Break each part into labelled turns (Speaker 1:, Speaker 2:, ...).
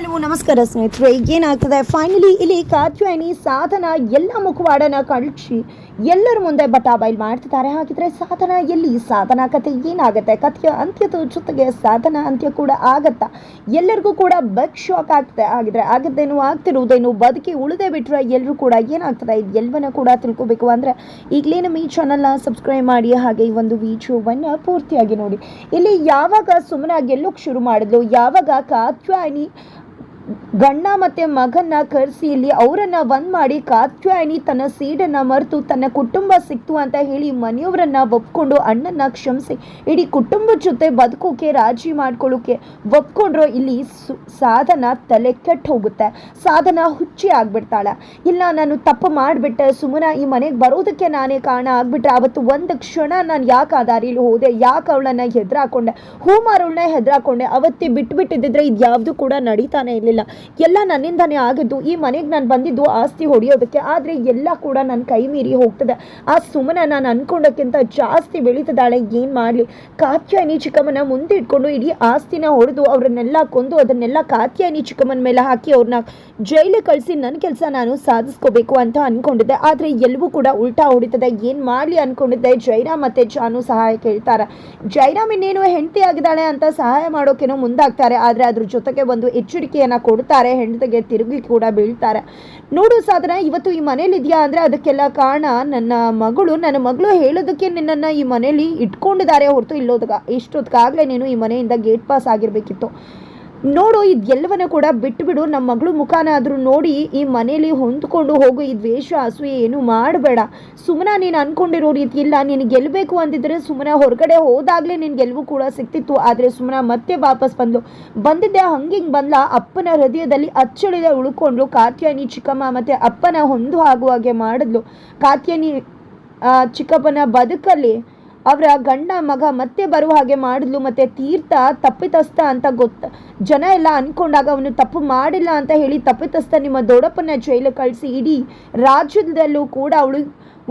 Speaker 1: Hello ನಮಸ್ಕಾರ ಸ್ನೇಹಿತರೆ ಏನಾಗ್ತದೆ ಫೈನಲಿ ಇಲ್ಲಿ ಕಾತ್ಯಾಯಿನಿ ಸಾಧನ ಎಲ್ಲ ಮುಖವಾಡನ ಕಳಿಸಿ ಎಲ್ಲರ ಮುಂದೆ ಬಟಾ ಬೈಲ್ ಮಾಡ್ತಿದ್ದಾರೆ. ಹಾಗಿದ್ರೆ ಸಾಧನ, ಎಲ್ಲಿ ಸಾಧನ ಕತೆ ಏನಾಗುತ್ತೆ? ಕಥೆಯ ಅಂತ್ಯದ ಜೊತೆಗೆ ಸಾಧನ ಅಂತ್ಯ ಕೂಡ ಆಗತ್ತಾ? ಎಲ್ಲರಿಗೂ ಕೂಡ ಬಗ್ ಶಾಕ್ ಆಗ್ತದೆ. ಹಾಗಿದ್ರೆ ಆಗದ್ದೇನು ಆಗ್ತಿರುವುದೇನು ಬದುಕಿ ಉಳಿದೇ ಬಿಟ್ಟರೆ ಎಲ್ಲರೂ ಕೂಡ ಏನಾಗ್ತದೆ? ಇದು ಎಲ್ಲವನ್ನ ಕೂಡ ತಿಳ್ಕೊಬೇಕು ಅಂದ್ರೆ ಈಗಲೇ ನಮ್ಮ ಈ ಚಾನಲ್ನ ಸಬ್ಸ್ಕ್ರೈಬ್ ಮಾಡಿ, ಹಾಗೆ ಈ ಒಂದು ವಿಡಿಯೋವನ್ನು ಪೂರ್ತಿಯಾಗಿ ನೋಡಿ. ಇಲ್ಲಿ ಯಾವಾಗ ಸುಮ್ಮನಾಗಿ ಗೆಲ್ಲೋಕ್ ಶುರು ಮಾಡಿದ್ಲು? ಯಾವಾಗ ಕಾತ್ಯಾಯನಿ ಗಂಡ ಮತ್ತು ಮಗನ್ನ ಕರೆಸಿ ಇಲ್ಲಿ ಅವರನ್ನ ಒಂದ್ ಮಾಡಿ ಕಾತ್ಯಾಯಿನಿ ತನ್ನ ಸೀಡನ್ನ ಮರೆತು ತನ್ನ ಕುಟುಂಬ ಸಿಕ್ತು ಅಂತ ಹೇಳಿ ಮನೆಯವರನ್ನ ಒಪ್ಕೊಂಡು ಅಣ್ಣನ ಕ್ಷಮಿಸಿ. ಇಡೀ ಕುಟುಂಬದ ಜೊತೆ ಬದುಕೋಕೆ ರಾಜಿ ಮಾಡ್ಕೊಳ್ಳೋಕೆ ಒಪ್ಕೊಂಡ್ರು ಇಲ್ಲಿ ಸಾಧನ ತಲೆ ಕೆಟ್ಟ ಹೋಗುತ್ತೆ. ಸಾಧನ ಹುಚ್ಚಿ ಆಗ್ಬಿಡ್ತಾಳೆ. ಇಲ್ಲ, ನಾನು ತಪ್ಪು ಮಾಡಿಬಿಟ್ಟೆ. ಸುಮ್ಮನ ಈ ಮನೆಗೆ ಬರೋದಕ್ಕೆ ನಾನೇ ಕಾರಣ ಆಗ್ಬಿಟ್ರೆ ಅವತ್ತು ಒಂದು ಕ್ಷಣ ನಾನು ಯಾಕೆ ಆ ದಾರಿಲಿ ಹೋದೆ? ಯಾಕೆ ಅವಳನ್ನ ಹೆದ್ರಾಕೊಂಡೆ? ಹೂ ಹೆದ್ರಾಕೊಂಡೆ? ಅವತ್ತೇ ಬಿಟ್ಬಿಟ್ಟಿದ್ದಿದ್ರೆ ಇದು ಯಾವುದು ಕೂಡ ನಡೀತಾನೆ ಇರಲಿಲ್ಲ. ಎಲ್ಲ ನನ್ನಿಂದನೇ ಆಗಿದ್ದು, ಈ ಮನೆಗೆ ನಾನು ಬಂದಿದ್ದು ಆಸ್ತಿ ಹೊಡೆಯೋದಕ್ಕೆ. ಆದರೆ ಎಲ್ಲ ಕೂಡ ನನ್ನ ಕೈ ಮೀರಿ ಹೋಗ್ತದೆ. ಆ ಸುಮನ ನಾನು ಅನ್ಕೊಂಡಕ್ಕಿಂತ ಜಾಸ್ತಿ ಬೆಳೀತದಾಳೆ ಏನು ಮಾಡಲಿ? ಕಾತ್ಯಾಯಿನಿ ಚಿಕ್ಕಮ್ಮನ ಮುಂದೆ ಇಟ್ಕೊಂಡು ಇಡೀ ಆಸ್ತಿನ ಹೊಡೆದು ಅವ್ರನ್ನೆಲ್ಲ ಕೊಂದು ಅದನ್ನೆಲ್ಲ ಕಾತ್ಯಾಯಿನಿ ಚಿಕ್ಕಮ್ಮನ ಮೇಲೆ ಹಾಕಿ ಅವ್ರನ್ನ ಜೈಲಿಗೆ ಕಳಿಸಿ ನನ್ನ ಕೆಲಸ ನಾನು ಸಾಧಿಸ್ಕೋಬೇಕು ಅಂತ ಅಂದ್ಕೊಂಡಿದ್ದೆ ಆದರೆ ಎಲ್ಲವೂ ಕೂಡ ಉಲ್ಟಾ ಹೊಡಿತದೆ. ಏನು ಮಾಡಲಿ ಅಂದ್ಕೊಂಡಿದ್ದೆ ಜೈರಾಮ್ ಮತ್ತೆ ಜಾನು ಸಹಾಯ ಕೇಳ್ತಾರೆ. ಜೈರಾಮ್ ಇನ್ನೇನು ಹೆಂಡತಿ ಆಗಿದ್ದಾಳೆ ಅಂತ ಸಹಾಯ ಮಾಡೋಕೇನೋ ಮುಂದಾಗ್ತಾರೆ. ಆದರೆ ಅದ್ರ ಜೊತೆಗೆ ಒಂದು ಎಚ್ಚರಿಕೆಯನ್ನ ಕೊಡ್ತಾರೆ ಹೆಂಡತಿಗೆ ತಿರುಗಿ ಕೂಡ ಬೀಳ್ತಾರೆ. ನೋಡು ಸಾಧನ, ಇವತ್ತು ಈ ಮನೇಲಿ ಇದೆಯಾ ಅಂದರೆ ಅದಕ್ಕೆಲ್ಲ ಕಾರಣ ನನ್ನ ಮಗಳು ನನ್ನ ಮಗಳು ಹೇಳೋದಕ್ಕೆ ನಿನ್ನನ್ನು ಈ ಮನೇಲಿ ಇಟ್ಕೊಂಡಿದ್ದಾರೆ ಹೊರತು ಇಲ್ಲೋದಾಗ ಇಷ್ಟೊತ್ತಿಗಾಗಲೇ ನೀನು ಈ ಮನೆಯಿಂದ ಗೇಟ್ ಪಾಸ್ ಆಗಿರಬೇಕಿತ್ತು. ನೋಡು, ಇದೆಲ್ಲವನ್ನ ಕೂಡ ಬಿಟ್ಟುಬಿಡು ನಮ್ಮ ಮಗಳು ಮುಖಾನಾದರೂ ನೋಡಿ, ಈ ಮನೇಲಿ ಹೊಂದ್ಕೊಂಡು ಹೋಗು, ಈ ದ್ವೇಷ, ಅಸೂಯೆ ಏನು ಮಾಡಬೇಡ. ಸುಮ್ಮನ ನೀನು ಅಂದ್ಕೊಂಡಿರೋ ರೀತಿ ಇಲ್ಲ ನೀನು ಗೆಲ್ಲಬೇಕು ಅಂದಿದ್ರೆ ಸುಮ್ಮನೆ ಹೊರಗಡೆ ಹೋದಾಗಲೇ ನಿನ್ನ ಗೆಲುವು ಕೂಡ ಸಿಕ್ತಿತ್ತು ಆದರೆ ಸುಮ್ಮನ ಮತ್ತೆ ವಾಪಸ್ ಬಂದು ಬಂದಿದ್ದೆ, ಹಂಗಿಂಗೆ ಬಂದ್ಲ. ಅಪ್ಪನ ಹೃದಯದಲ್ಲಿ ಅಚ್ಚಳಿದ ಉಳ್ಕೊಂಡ್ಲು. ಕಾತ್ಯಾನಿ ಚಿಕ್ಕಮ್ಮ ಮತ್ತು ಅಪ್ಪನ ಹೊಂದು ಆಗುವ ಹಾಗೆ ಮಾಡಿದ್ಲು. ಕಾತ್ಯಾನಿ ಚಿಕ್ಕಪ್ಪನ ಬದುಕಲ್ಲಿ ಅವರ ಗಂಡ ಮಗ ಮತ್ತೆ ಬರುವ ಹಾಗೆ ಮಾಡಿದ್ಲು, ಮತ್ತೆ ತೀರ್ಥ ತಪ್ಪಿತಸ್ಥ ಅಂತ ಗೊತ್ತ ಜನ ಎಲ್ಲ ಅನ್ಕೊಂಡಾಗ ಅವನು ತಪ್ಪು ಮಾಡಿಲ್ಲ ಅಂತ ಹೇಳಿ ತಪ್ಪಿತಸ್ಥ ನಿಮ್ಮ ದೊಡ್ಡಪ್ಪನ ಜೈಲು ಕಳಿಸಿ ಇಡೀ ರಾಜ್ಯದಲ್ಲೂ ಕೂಡ ಅವಳು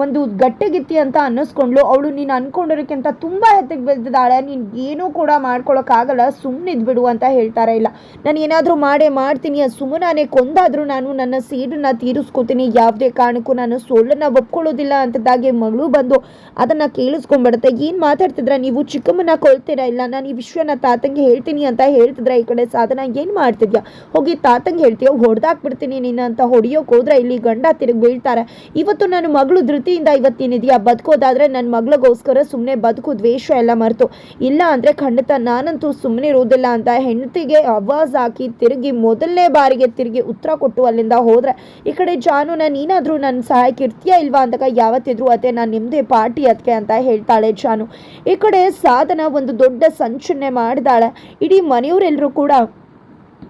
Speaker 1: ಒಂದು ಗಟ್ಟೆಗಿತ್ತಿ ಅಂತ ಅನ್ನಿಸ್ಕೊಂಡ್ಲು. ಅವಳು, ನೀನು ಅನ್ಕೊಂಡಿರೋಕ್ಕಿಂತ ತುಂಬ ಹೆತ್ತಿಗೆ ಬೆಳೆದಿದ್ದಾಳೆ ನೀನು ಏನೂ ಕೂಡ ಮಾಡ್ಕೊಳ್ಳೋಕ್ಕಾಗಲ್ಲ ಸುಮ್ಮನೆ ಇದ್ಬಿಡು ಅಂತ ಹೇಳ್ತಾರೆ ಇಲ್ಲ. ನಾನು ಏನಾದರೂ ಮಾಡೇ ಮಾಡ್ತೀನಿ. ಅದು ಕೊಂದಾದರೂ ನಾನು ನನ್ನ ಸೀಡನ್ನ ತೀರಿಸ್ಕೊತೀನಿ. ಯಾವುದೇ ಕಾರಣಕ್ಕೂ ನಾನು ಸೋಲನ್ನ ಒಪ್ಕೊಳ್ಳೋದಿಲ್ಲ ಅಂತದಾಗೆ ಮಗಳು ಬಂದು ಅದನ್ನು ಕೇಳಿಸ್ಕೊಂಡ್ಬಿಡುತ್ತೆ. ಏನು ಮಾತಾಡ್ತಿದ್ರ? ನೀವು ಚಿಕ್ಕಮ್ಮನ ಕೊಲ್ತೀರಾ ಇಲ್ಲ? ನಾನು ಈ ವಿಷಯನ ತಾತಂಗೆ ಹೇಳ್ತೀನಿ ಅಂತ ಹೇಳ್ತಿದ್ರೆ ಈ ಕಡೆ ಸಾಧನ? ಏನು ಮಾಡ್ತಿದ್ಯಾ? ಹೋಗಿ ತಾತಂಗೆ ಹೇಳ್ತೀಯ? ಹೊಡೆದಾಕ್ಬಿಡ್ತೀನಿ ನೀನು ಅಂತ ಹೊಡಿಯೋಕೆ ಹೋದ್ರೆ ಇಲ್ಲಿ ಗಂಡ ತಿರುಗಿ ಬೀಳ್ತಾರೆ. ಇವತ್ತು ನಾನು ಮಗಳು ಧೃತಿಯಿಂದ ಇವತ್ತೇನಿದೆಯಾ ಬದುಕೋದಾದ್ರೆ ನನ್ನ ಮಗಳಿಗೋಸ್ಕರ ಸುಮ್ಮನೆ ಬದುಕು ದ್ವೇಷ ಎಲ್ಲ ಮರೆತು. ಇಲ್ಲ ಅಂದರೆ ಖಂಡಿತ ನಾನಂತೂ ಸುಮ್ಮನೆ ಇರುವುದಿಲ್ಲ ಅಂತ ಹೆಂಡತಿಗೆ ಅವಾಜ್ ಹಾಕಿ ತಿರುಗಿ ಮೊದಲನೇ ಬಾರಿಗೆ ತಿರುಗಿ ಉತ್ತರ ಕೊಟ್ಟು ಅಲ್ಲಿಂದ ಹೋದ್ರೆ, ಈ ಕಡೆ ಜಾನುನ ನೀನಾದರೂ ನನ್ನ ಸಹಾಯಕ್ಕೆ ಇರ್ತೀಯಾ ಇಲ್ವಾ ಅಂದಾಗ ಯಾವತ್ತಿದ್ರು ಅದೇ ನಾನು ನಿಮ್ಮದೇ ಪಾರ್ಟಿ ಅದಕ್ಕೆ ಅಂತ ಹೇಳ್ತಾಳೆ ಜಾನು. ಈ ಕಡೆ ಸಾಧನ ಒಂದು ದೊಡ್ಡ ಸಂಚನೆ ಮಾಡಿದಾಳೆ. ಇಡೀ ಮನೆಯವರೆಲ್ಲರೂ ಕೂಡ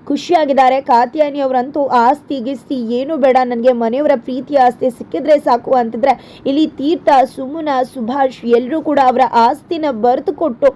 Speaker 1: ಖುಷಿಯಾಗಿದ್ದಾರೆ. ಕಾತ್ಯಾನಿ ಅವರಂತೂ ಆಸ್ತಿ ಗಿಸ್ತಿ ಏನು ಬೇಡ. ನನಗೆ ಮನೆಯವರ ಪ್ರೀತಿ ಆಸ್ತಿ ಸಿಕ್ಕಿದ್ರೆ ಸಾಕು ಅಂತಿದ್ರೆ, ಇಲ್ಲಿ ತೀರ್ಥ, ಸುಮುನ, ಸುಭಾಷ್ ಎಲ್ಲರೂ ಕೂಡ ಅವರ ಆಸ್ತಿನ ಬರೆದು ಕೊಟ್ಟು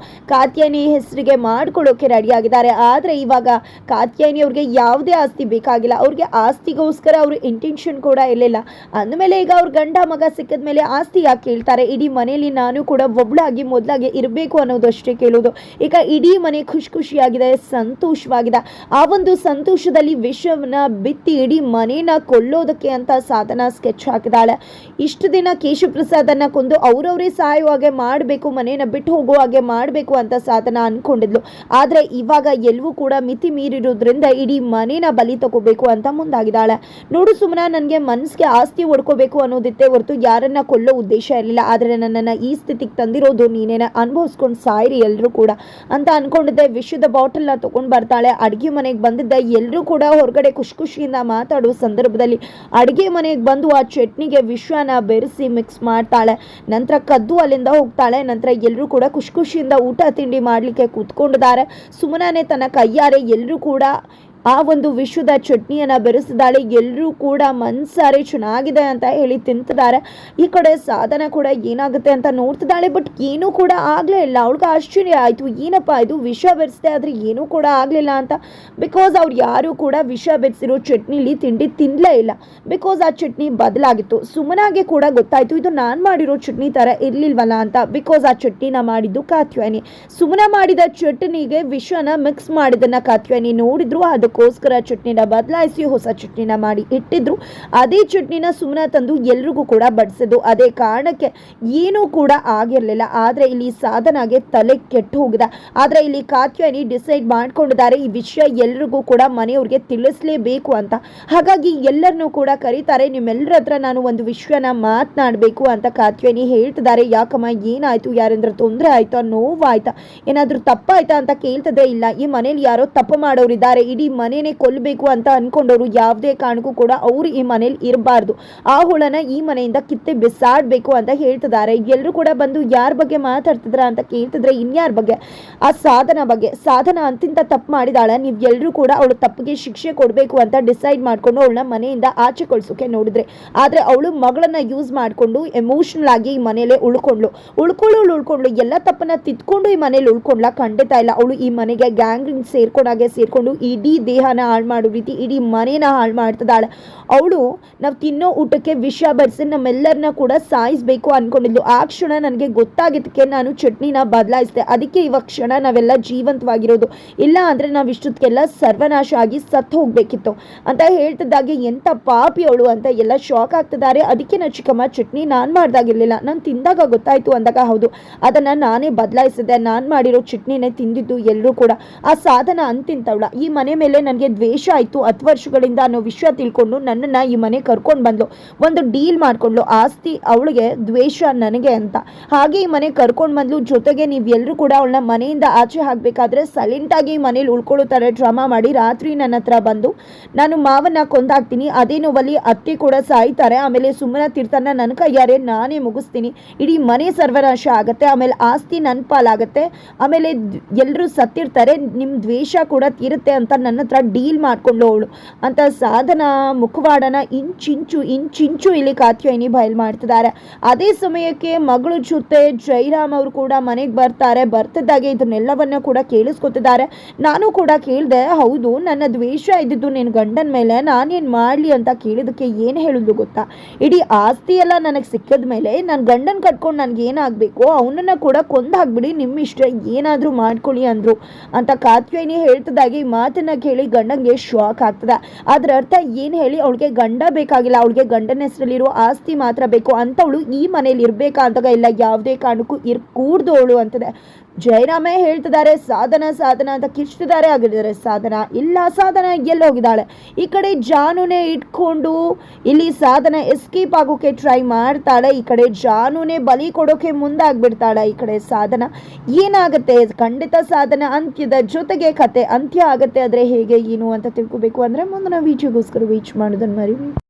Speaker 1: ಹೆಸರಿಗೆ ಮಾಡ್ಕೊಳ್ಳೋಕೆ ರೆಡಿಯಾಗಿದ್ದಾರೆ. ಆದರೆ ಇವಾಗ ಕಾತ್ಯಾನಿ ಅವ್ರಿಗೆ ಯಾವುದೇ ಆಸ್ತಿ ಬೇಕಾಗಿಲ್ಲ. ಅವ್ರಿಗೆ ಆಸ್ತಿಗೋಸ್ಕರ ಅವ್ರ ಇಂಟೆನ್ಷನ್ ಕೂಡ ಇರಲಿಲ್ಲ ಅಂದಮೇಲೆ ಈಗ ಅವ್ರ ಗಂಡ ಮಗ ಸಿಕ್ಕಿದ ಮೇಲೆ ಆಸ್ತಿ ಯಾಕೆ ಹೇಳ್ತಾರೆ? ಇಡೀ ಮನೆಯಲ್ಲಿ ನಾನು ಕೂಡ ಒಬ್ಳಾಗಿ ಮೊದಲಾಗಿ ಇರಬೇಕು ಅನ್ನೋದಷ್ಟೇ ಕೇಳೋದು. ಈಗ ಇಡೀ ಮನೆ ಖುಷಿ ಖುಷಿಯಾಗಿದೆ, ಸಂತೋಷವಾಗಿದೆ. ಆ ಸಂತೋಷದಲ್ಲಿ ವಿಷವನ್ನ ಬಿತ್ತಿ ಇಡೀ ಮನೇನ ಕೊಲ್ಲೋದಕ್ಕೆ ಅಂತ ಸಾಧನ ಸ್ಕೆಚ್ ಹಾಕಿದಾಳೆ ಇಷ್ಟು ದಿನ ಕೇಶವಪ್ರಸಾದನ್ನ ಕೊಂದು ಅವರವರೇ ಸಾಯೋ ಹಾಗೆ ಮಾಡಬೇಕು ಮನೇನ ಬಿಟ್ಟು ಹೋಗೋ ಹಾಗೆ ಮಾಡಬೇಕು ಅಂತ ಸಾಧನ ಅನ್ಕೊಂಡಿದ್ಲು. ಆದರೆ ಇವಾಗ ಎಲ್ಲವೂ ಕೂಡ ಮಿತಿ ಮೀರಿರೋದ್ರಿಂದ ಇಡೀ ಮನೇನ ಬಲಿ ತಗೋಬೇಕು ಅಂತ ಮುಂದಾಗಿದ್ದಾಳೆ. ನೋಡು ಸುಮ್ಮನ ನನಗೆ ಮನಸ್ಸಿಗೆ ಆಸ್ತಿ ಹೊಡ್ಕೋಬೇಕು ಅನ್ನೋದಿತ್ತೆ ಹೊರತು ಯಾರನ್ನ ಕೊಲ್ಲೋ ಉದ್ದೇಶ ಇರಲಿಲ್ಲ. ಆದರೆ ನನ್ನನ್ನು ಈ ಸ್ಥಿತಿಗೆ ತಂದಿರೋದು ನೀನೇನ ಅನುಭವಿಸ್ಕೊಂಡು ಸಾಯಿರಿ ಎಲ್ಲರೂ ಕೂಡ ಅಂತ ಅನ್ಕೊಂಡಿದ್ದೆ. ವಿಷದ ಬಾಟಲ್ನ ತೊಗೊಂಡು ಬರ್ತಾಳೆ. ಅಡುಗೆ ಮನೆಗೆ ಬಂದಿದ್ದ ಎಲ್ಲರೂ ಕೂಡ ಹೊರಗಡೆ ಖುಷಿ ಖುಷಿಯಿಂದ ಮಾತಾಡುವ ಸಂದರ್ಭದಲ್ಲಿ ಅಡುಗೆ ಮನೆಗೆ ಬಂದು ಆ ಚಟ್ನಿಗೆ ವಿಶ್ವನ ಬೆರೆಸಿ ಮಿಕ್ಸ್ ಮಾಡ್ತಾಳೆ. ನಂತರ ಕದ್ದು ಅಲ್ಲಿಂದ ಹೋಗ್ತಾಳೆ. ನಂತರ ಎಲ್ಲರೂ ಕೂಡ ಖುಷಿ ಖುಷಿಯಿಂದ ಊಟ ತಿಂಡಿ ಮಾಡಲಿಕ್ಕೆ ಕೂತ್ಕೊಂಡಿದ್ದಾರೆ. ಸುಮ್ಮನೆ ತನ್ನ ಕೈಯಾರೆ ಎಲ್ಲರೂ ಕೂಡ ಆ ಒಂದು ವಿಶ್ವದ ಚಟ್ನಿಯನ್ನು ಬೆರೆಸಿದಾಳೆ. ಎಲ್ಲರೂ ಕೂಡ ಮನ್ಸಾರೆ, ಚೆನ್ನಾಗಿದೆ ಅಂತ ಹೇಳಿ ತಿಂತಿದ್ದಾರೆ. ಈ ಕಡೆ ಸಾಧನ ಕೂಡ ಏನಾಗುತ್ತೆ ಅಂತ ನೋಡ್ತಿದ್ದಾಳೆ. ಬಟ್ ಏನೂ ಕೂಡ ಆಗಲೇ ಇಲ್ಲ. ಅವಳಿಗೆ ಆಶ್ಚರ್ಯ ಆಯಿತು. ಏನಪ್ಪ ಇದು? ವಿಷ ಬೆರೆಸಿದೆ ಆದರೆ ಏನೂ ಕೂಡ ಆಗಲಿಲ್ಲ ಅಂತ. ಬಿಕಾಸ್ ಅವ್ರು ಯಾರೂ ಕೂಡ ವಿಷ ಬೆರೆಸಿರೋ ಚಟ್ನಿಲಿ ತಿಂಡಿ ತಿನ್ನಲೇ ಇಲ್ಲ. ಬಿಕಾಸ್ ಆ ಚಟ್ನಿ ಬದಲಾಗಿತ್ತು. ಸುಮ್ಮನಾಗೆ ಕೂಡ ಗೊತ್ತಾಯಿತು, ಇದು ನಾನು ಮಾಡಿರೋ ಚಟ್ನಿ ಥರ ಇರಲಿಲ್ವಲ್ಲ ಅಂತ. ಬಿಕಾಸ್ ಆ ಚಟ್ನಿನ ಮಾಡಿದ್ದು ಕಾತ್ಯಾನಿ ಸುಮನ ಮಾಡಿದ ಚಟ್ನಿಗೆ ವಿಷನ ಮಿಕ್ಸ್ ಮಾಡಿದ್ದನ್ನು ಕಾತ್ಯಾನಿ ನೋಡಿದ್ರು. ಅದು ಅದಕ್ಕೋಸ್ಕರ ಚಟ್ನಿನ ಬದಲಾಯಿಸಿ ಹೊಸ ಚಟ್ನಿನ ಮಾಡಿ ಇಟ್ಟಿದ್ರು. ಅದೇ ಚಟ್ನಿನ ಸುಮ್ಮನೆ ತಂದು ಎಲ್ರಿಗೂ ಕೂಡ ಬಡಿಸಿದ್ದು ಅದೇ ಕಾರಣಕ್ಕೆ ಏನೂ ಕೂಡ ಆಗಿರಲಿಲ್ಲ. ಆದರೆ ಇಲ್ಲಿ ಸಾಧನಾಗೆ ತಲೆ ಕೆಟ್ಟು ಹೋಗಿದೆ. ಆದರೆ ಇಲ್ಲಿ ಕಾತ್ಯಾನಿ ಡಿಸೈಡ್ ಮಾಡ್ಕೊಂಡಿದ್ದಾರೆ. ಈ ವಿಷಯ ಎಲ್ರಿಗೂ ಕೂಡ ಮನೆಯವ್ರಿಗೆ ತಿಳಿಸಲೇಬೇಕು ಅಂತ. ಹಾಗಾಗಿ ಎಲ್ಲರನ್ನೂ ಕೂಡ ಕರೀತಾರೆ. ನಿಮ್ಮೆಲ್ಲರ ಹತ್ರ ನಾನು ಒಂದು ವಿಷಯನ ಮಾತನಾಡಬೇಕು ಅಂತ ಕಾತ್ಯಾನಿ ಹೇಳ್ತಿದ್ದಾರೆ. ಯಾಕಮ್ಮ, ಏನಾಯ್ತು? ಯಾರಂದ್ರ ತೊಂದರೆ ಆಯ್ತಾ? ನೋವಾಯ್ತಾ? ಏನಾದರೂ ತಪ್ಪಾಯ್ತಾ ಅಂತ ಕೇಳ್ತದೆ ಇಲ್ಲ. ಈ ಮನೇಲಿ ಯಾರೋ ತಪ್ಪು ಮಾಡೋರಿದ್ದಾರೆ. ಇಡೀ ಮನೇನೆ ಕೊಲ್ಲಬೇಕು ಅಂತ ಅನ್ಕೊಂಡವರು ಯಾವುದೇ ಕಾರಣಕ್ಕೂ ಕೂಡ ಅವರು ಈ ಮನೇಲಿ ಇರಬಾರ್ದು. ಆ ಹುಳನ ಈ ಮನೆಯಿಂದ ಕಿತ್ತೆ ಬಿಸಾಡಬೇಕು ಅಂತ ಹೇಳ್ತಿದ್ದಾರೆ. ಎಲ್ಲರೂ ಕೂಡ ಬಂದು ಯಾರ ಬಗ್ಗೆ ಮಾತಾಡ್ತಿದ್ರ ಅಂತ ಕೇಳ್ತಿದ್ರೆ ಇನ್ಯಾರ ಬಗ್ಗೆ? ಆ ಸಾಧನ ಬಗ್ಗೆ. ಸಾಧನ ಅಂತಿಂತ ತಪ್ಪು ಮಾಡಿದಾಳೆ. ನೀವು ಎಲ್ಲರೂ ಕೂಡ ಅವಳು ತಪ್ಪಿಗೆ ಶಿಕ್ಷೆ ಕೊಡಬೇಕು ಅಂತ ಡಿಸೈಡ್ ಮಾಡ್ಕೊಂಡು ಅವಳನ್ನ ಮನೆಯಿಂದ ಆಚೆ ಕಳ್ಸೋಕೆ ನೋಡಿದ್ರೆ. ಆದರೆ ಅವಳು ಮಗಳನ್ನ ಯೂಸ್ ಮಾಡಿಕೊಂಡು ಎಮೋಷನಲ್ ಆಗಿ ಈ ಮನೆಯಲ್ಲೇ ಉಳ್ಕೊಂಡ್ಳು. ಉಳ್ಕೊಳ್ಳು ಉಳ್ಕೊಂಡ್ಳು. ಎಲ್ಲ ತಪ್ಪನ್ನ ತಿದ್ಕೊಂಡು ಈ ಮನೇಲಿ ಉಳ್ಕೊಂಡ್ಲ ಖಂಡಿತ ಇಲ್ಲ. ಅವಳು ಈ ಮನೆಗೆ ಗ್ಯಾಂಗ್ ಸೇರ್ಕೊಂಡಾಗೆ ಸೇರ್ಕೊಂಡು ಇಡೀ ದೇಹನ ಹಾಳು ಮಾಡೋ ರೀತಿ ಇಡೀ ಮನೇನ ಹಾಳು ಮಾಡ್ತಿದ್ದಾಳೆ. ಅವಳು ನಾವು ತಿನ್ನೋ ಊಟಕ್ಕೆ ವಿಷ ಬರ್ಸಿ ನಮ್ಮೆಲ್ಲರನ್ನ ಕೂಡ ಸಾಯಿಸ್ಬೇಕು ಅನ್ಕೊಂಡಿದ್ಲು. ಆ ಕ್ಷಣ ನನಗೆ ಗೊತ್ತಾಗಿದ್ದಕ್ಕೆ ನಾನು ಚಟ್ನಿನ ಬದಲಾಯಿಸಿದೆ. ಅದಕ್ಕೆ ಇವಾಗ ಕ್ಷಣ ನಾವೆಲ್ಲ ಜೀವಂತವಾಗಿರೋದು. ಇಲ್ಲ ಅಂದರೆ ನಾವು ಇಷ್ಟೊತ್ತಿಗೆಲ್ಲ ಸರ್ವನಾಶ ಆಗಿ ಸತ್ತು ಹೋಗಬೇಕಿತ್ತು. ಅಂತ ಹೇಳ್ತಿದ್ದಾಗೆ ಎಂಥ ಪಾಪಿ ಅವಳು ಅಂತ ಎಲ್ಲ ಶಾಕ್ ಆಗ್ತಿದ್ದಾರೆ. ಅದಕ್ಕೆ ನಾನು ಚಿಕ್ಕಮ್ಮ, ಚಟ್ನಿ ನಾನು ಮಾಡ್ದಾಗಿರ್ಲಿಲ್ಲ. ನಾನು ತಿಂದಾಗ ಗೊತ್ತಾಯ್ತು ಅಂದಾಗ, ಹೌದು. ಅದನ್ನು ನಾನೇ ಬದಲಾಯಿಸಿದೆ ನಾನು ಮಾಡಿರೋ ಚಟ್ನಿನೇ ತಿಂದಿದ್ದು ಎಲ್ಲರೂ ಕೂಡ. ಆ ಸಾಧನ ಅಂತಿಂತವಳ. ಈ ಮನೆ ಮೇಲೆ ನನಗೆ ದ್ವೇಷ ಆಯಿತು. ಹತ್ತು ವರ್ಷಗಳಿಂದ ಅನ್ನೋ ವಿಷಯ ತಿಳ್ಕೊಂಡು ನನ್ನನ್ನು ಈ ಮನೆ ಕರ್ಕೊಂಡು ಬಂದ್ಲು. ಒಂದು ಡೀಲ್ ಮಾಡ್ಕೊಂಡ್ಲು. ಆಸ್ತಿ ಅವಳಿಗೆ ದ್ವೇಷ ನನಗೆ ಅಂತ. ಹಾಗೆ ಈ ಮನೆ ಕರ್ಕೊಂಡು ಬಂದ್ಲು. ಜೊತೆಗೆ ನೀವು ಎಲ್ಲರೂ ಕೂಡ ಅವಳನ್ನ ಮನೆಯಿಂದ ಆಚೆ ಹಾಕಬೇಕಾದ್ರೆ ಸೈಲೆಂಟಾಗಿ ಮನೇಲಿ ಉಳ್ಕೊಳ್ಳೋ ಥರ ಡ್ರಾಮಾ ಮಾಡಿ ರಾತ್ರಿ ನನ್ನ ಹತ್ರ ಬಂದು ನಾನು ಮಾವನ್ನ ಕೊಂದಾಕ್ತೀನಿ. ಅದೇ ನೋವಲ್ಲಿ ಅತ್ತೆ ಕೂಡ ಸಾಯ್ತಾರೆ. ಆಮೇಲೆ ಸುಮ್ಮನ ತೀರ್ಥನ ನನ್ನ ಕೈಯಾರೆ ನಾನೇ ಮುಗಿಸ್ತೀನಿ. ಇಡೀ ಮನೆ ಸರ್ವನಾಶ ಆಗುತ್ತೆ. ಆಮೇಲೆ ಆಸ್ತಿ ನನ್ನ ಪಾಲಾಗುತ್ತೆ. ಆಮೇಲೆ ಎಲ್ಲರೂ ಸತ್ತಿರ್ತಾರೆ. ನಿಮ್ಮ ದ್ವೇಷ ಕೂಡ ತೀರುತ್ತೆ ಅಂತ ನನ್ನ ಹತ್ರ ಡೀಲ್ ಮಾಡ್ಕೊಂಡು ಅವಳು ಅಂತ ಸಾಧನ ಮುಖವಾಡನ ಇಂಚಿಂಚು ಇಂಚಿಂಚು ಇಲ್ಲಿ ಕಾತ್ಯಾಯಿನಿ ಬಯಲು ಮಾಡ್ತಿದ್ದಾರೆ. ಅದೇ ಸಮಯಕ್ಕೆ ಮಗಳ ಜೊತೆ ಜೈರಾಮ್ ಅವರು ಕೂಡ ಮನೆಗೆ ಬರ್ತಾರೆ. ಬರ್ತಿದ್ದಾಗೆ ಇದನ್ನೆಲ್ಲವನ್ನ ಕೂಡ ಕೇಳಿಸ್ಕೊತಿದ್ದಾರೆ. ನಾನು ಕೂಡ ಕೇಳಿದೆ, ಹೌದು, ನನ್ನ ದ್ವೇಷ ಇದ್ದಿದ್ದು ನಿನ್ನ ಗಂಡನ ಮೇಲೆ. ನಾನೇನು ಮಾಡಲಿ ಅಂತ ಕೇಳಿದಕ್ಕೆ ಏನು ಹೇಳಿದ್ಲು ಗೊತ್ತಾ? ಇಡೀ ಆಸ್ತಿ ಎಲ್ಲ ನನಗೆ ಸಿಕ್ಕಿದ ಮೇಲೆ ನನ್ನ ಗಂಡನ ಕಟ್ಕೊಂಡು ನನಗೆ ಏನಾಗಬೇಕು? ಅವನನ್ನು ಕೂಡ ಕೊಂದು ಹಾಕ್ಬಿಡಿ ನಿಮ್ಮ ಇಷ್ಟ ಏನಾದರೂ ಮಾಡ್ಕೊಳ್ಳಿ ಅಂದರು. ಅಂತ ಕಾತ್ಯಾಯಿನಿ ಹೇಳ್ತಿದ್ದಾಗೆ ಈ ಮಾತನ್ನ ಕೇಳಿ ಗಂಡಂಗೆ ಶಾಕ್ ಆಗ್ತದೆ. ಅದ್ರ ಅರ್ಥ ಏನು ಹೇಳಿ ಅವಳಿಗೆ ಗಂಡ ಬೇಕಾಗಿಲ್ಲ. ಅವಳಿಗೆ ಗಂಡನ ಹೆಸರಲ್ಲಿರೋ ಆಸ್ತಿ ಮಾತ್ರ ಬೇಕು. ಅಂತವಳು ಈ ಮನೇಲಿ ಇರಬೇಕಾ ಅಂತ ಇಲ್ಲ ಯಾವುದೇ ಕಾರಣಕ್ಕೂ ಇರ್ ಕೂಡ್ದು ಅವಳು ಅಂತದೆ. ಜಯರಾಮೇ ಹೇಳ್ತಿದ್ದಾರೆ, ಸಾಧನ ಸಾಧನ ಅಂತ ಕಿರ್ಚ್ತಿದ್ದಾರೆ ಆಗಿದ್ದಾರೆ ಸಾಧನ ಇಲ್ಲ, ಸಾಧನ ಎಲ್ಲಿ ಹೋಗಿದ್ದಾಳೆ ಈ ಕಡೆ ಜಾನುನೆ ಇಟ್ಕೊಂಡು ಇಲ್ಲಿ ಸಾಧನ ಎಸ್ಕೇಪ್ ಆಗೋಕೆ ಟ್ರೈ ಮಾಡ್ತಾಳೆ. ಈ ಕಡೆ ಜಾನುನೇ ಬಲಿ ಕೊಡೋಕೆ ಮುಂದಾಗ್ಬಿಡ್ತಾಳೆ. ಈ ಕಡೆ ಸಾಧನ ಏನಾಗುತ್ತೆ? ಖಂಡಿತ ಸಾಧನ ಅಂತ್ಯದ ಜೊತೆಗೆ ಕತೆ ಅಂತ್ಯ ಆಗುತ್ತೆ. ಆದರೆ ಹೇಗೆ, ಏನು ಅಂತ ತಿಳ್ಕೊಬೇಕು ಅಂದರೆ ಮುಂದಿನ ವೀಚಿಗೋಸ್ಕರ ವೀಚ್ ಮಾಡೋದನ್ನು ಮರಿಬೇಡಿ.